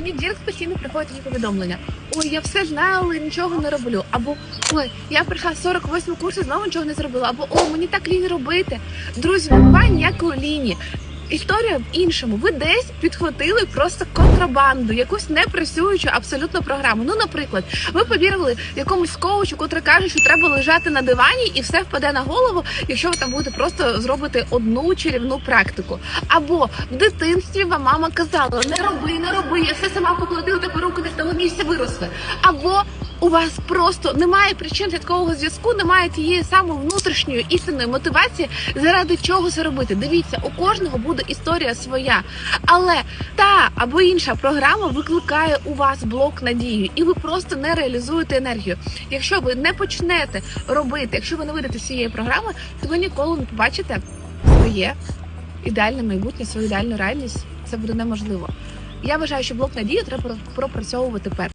мені дірк постійно приходять такі повідомлення. Ой, я все знаю, але нічого не роблю. Або ой, я прийшла з 48 курсу, знову нічого не зробила. Або о, мені так лінь робити. Друзі, немає ніякої лінії. Історія в іншому. Ви десь підхватили просто контрабанду, якусь непрацюючу абсолютно програму. Ну, наприклад, ви повірили якомусь коучу, котрий каже, що треба лежати на дивані і все впаде на голову, якщо ви там будете просто зробити одну чарівну практику. Або в дитинстві вам мама казала: не роби, не роби, я все сама покладу, у тебе руки не з того місця виросли. Або у вас просто немає причин слідкового зв'язку, немає тієї самої внутрішньої істинної мотивації, заради чого це робити. Дивіться, у кожного буде історія своя, але та або інша програма викликає у вас блок надії, і ви просто не реалізуєте енергію. Якщо ви не почнете робити, якщо ви не вийдете з цієї програми, то ви ніколи не побачите своє ідеальне майбутнє, свою ідеальну реальність. Це буде неможливо. Я вважаю, що блок надії треба пропрацьовувати першим.